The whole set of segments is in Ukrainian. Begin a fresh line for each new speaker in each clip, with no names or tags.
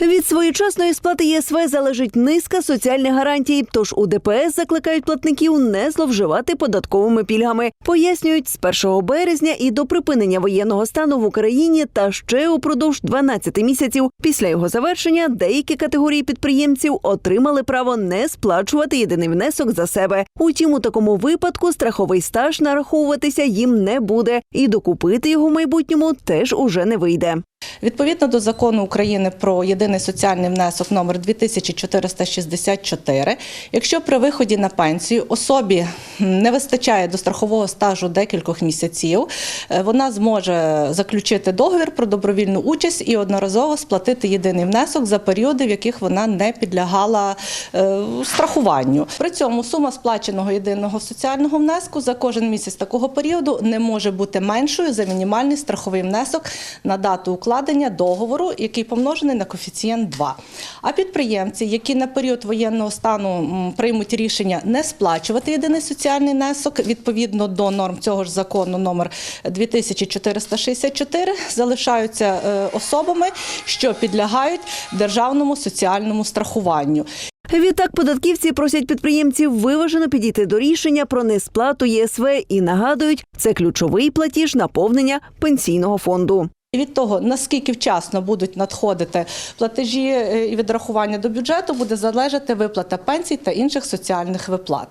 Від своєчасної сплати ЄСВ залежить низка соціальних гарантій. Тож у ДПС закликають платників не зловживати податковими пільгами. Пояснюють, з 1 березня і до припинення воєнного стану в Україні та ще упродовж 12 місяців після його завершення деякі категорії підприємців отримали право не сплачувати єдиний внесок за себе. Утім, у такому випадку страховий стаж нараховуватися їм не буде, і докупити його в майбутньому теж уже не вийде.
Відповідно до закону України про єдиний соціальний внесок номер 2464, якщо при виході на пенсію особі не вистачає до страхового стажу декількох місяців, е, вона зможе заключити договір про добровільну участь і одноразово сплатити єдиний внесок за періоди, в яких вона не підлягала е, страхуванню. При цьому сума сплаченого єдиного соціального внеску за кожен місяць такого періоду не може бути меншою за мінімальний страховий внесок на дату укладення договору, який помножений на коефіцієнт 2. А підприємці, які на період воєнного стану приймуть рішення не сплачувати єдиний соціальний внесок відповідно до норм цього ж закону номер 2464, залишаються е, особами, що підлягають державному соціальному страхуванню.
Відтак податківці просять підприємців виважено підійти до рішення про несплату ЄСВ і нагадують, це ключовий платіж наповнення пенсійного фонду.
Від того, наскільки вчасно будуть надходити платежі е, і відрахування до бюджету, буде залежати виплата пенсій та інших соціальних виплат.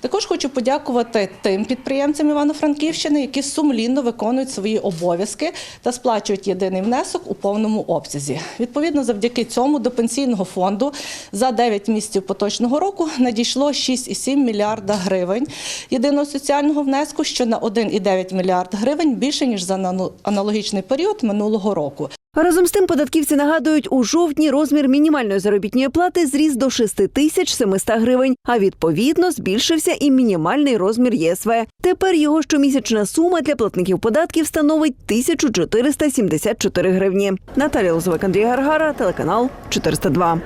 Також хочу подякувати тим підприємцям Івано-Франківщини, які сумлінно виконують свої обов'язки та сплачують єдиний внесок у повному обсязі. Відповідно, завдяки цьому до пенсійного фонду за 9 місяців поточного року надійшло 6,7 мільярда гривень єдиного соціального внеску, що на 1,9 мільярд гривень більше ніж за аналогічний період минулого року.
Разом з тим, податківці нагадують, у жовтні розмір мінімальної заробітної плати зріс до 6 тисяч 700 гривень, а відповідно збільшився і мінімальний розмір ЄСВ. Тепер його щомісячна сума для платників податків становить 1474 гривні. Наталія Лозовик, Андрій Гаргара, телеканал 402.